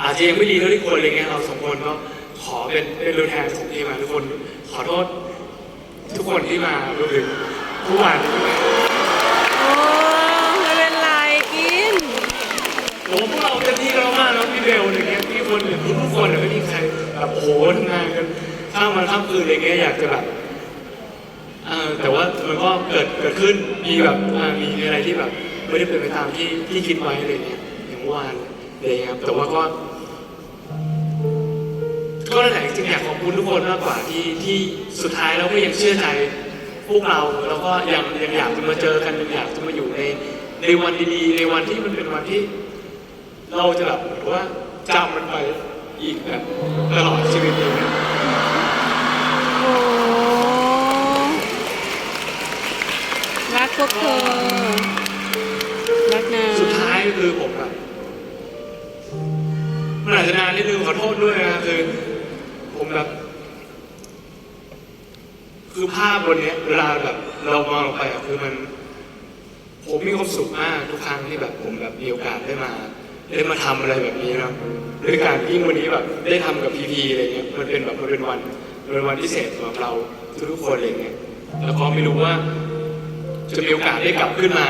อาจจะยังไม่ดีเท่าที่ควรอะไรเงี้ยเราสองคนก็ขอเป็นเป็นตัวแทนของทีมงานทุกคน ขอโทษ ทุกคนที่มารวมถึงผู้อ่านที่มาโอ้ไม่เป็นไรกินโอ้พวกเราเต็มที่กันมากแล้วพี่เบลอะไรเงี้ยพี่คนทุกทุกคนเลยไม่มีใครแบบโอ้โหทำงานกันข้ามวันข้ามคืนอะไรเงี้ยอยากจะแบบเออแต่ว่ามันก็เกิดเกิดขึ้นมีแบบอ่ามีอะไรที่แบบไม่ได้เป็นไปตามที่ที่คิดไว้อะไรเงี้ยอย่างเมื่อวานอะไรเงี้ยครับแต่ว่าก็ ก็นั่นแหละจริงๆอยากขอบคุณทุกคนมากกว่าที่ที่สุดท้ายเราก็ยังเชื่อใจพวกเราแล้วก็ยังยังอยากจะมาเจอกันยังอยากจะมาอยู่ในในวันดีๆในวันที่มันเป็นวันที่ เราจะแบบเหมือนว่าจำมันไปอีกแบบตลอดชีวิตเลยนะโอ้รักพวกเธอรักนะสุดท้ายคือผมแบบมันอาจจะนานนิดนึงขอโทษด้วยนะคือ ผมแบบ คือภาพบนเนี้ยเวลาแบบ เรามองลงไปอะคือมัน ผมมีความสุขมากทุกครั้งที่แบบผมแบบมีโอกาสได้มาได้มาทำอะไรแบบนี้นะด้วยการยิ่งวันนี้แบบได้ทำกับพีพีอะไรเงี้ยมันเป็นแบบมันเป็นวันเป็นวันพิเศษสำหรับเราทุกคนอะไรเงี้ยแล้วก็ไม่รู้ว่า จะมีโอกาสได้กลับขึ้นมา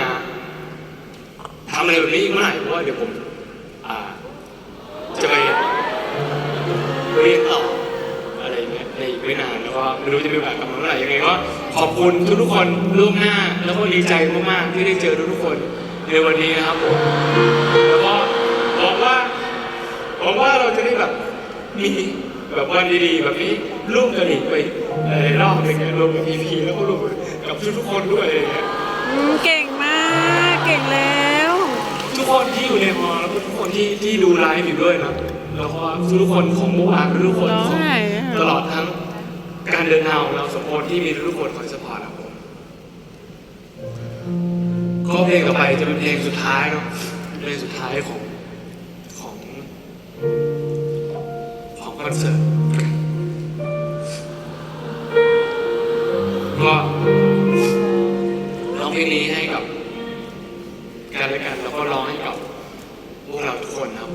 ทำอะไรแบบนี้อีกเมื่อไหร่เพราะว่าเดี๋ยวผม ในอีกไม่นานแล้วก็ไม่รู้จะมีโอกาสกลับมาเมื่อไหร่ยังไงก็ขอบคุณทุกๆคนล่วงหน้า แล้วก็ดีใจมากๆที่ได้เจอทุกๆคนในวันนี้นะครับผมแล้วก็หวังว่าหวังว่าเราจะได้แบบมีแบบวันดีๆ แบบนี้ร่วมกันอีกไปหลายๆรอบอะไรเงี้ยรวมกับพีพีแล้วก็รวมกับทุกๆคนด้วยอะไรเงี้ย อืมเก่งมาก เก่งแล้ว ทุกคนที่อยู่ในมอแล้วก็ทุกคนที่ที่ดูไลฟ์อยู่ด้วยนะแล้วก็ทุกคนของเมื่อวานทุกคนร้องของ ไห้อะ ตลอดทั้งการ เดินทางของเราสองคนที่มีทุกคนคอยสปอร์ตครับผมก็เพลงต่อไปจะเป็นเพลงสุดท้ายเนาะเพลงสุดท้ายของของของคอนเสิร์ตก็ร้องเพลงนี้ให้กับกันและกันแล้วก็ร้องให้กับพวกเราทุกคนนะครับ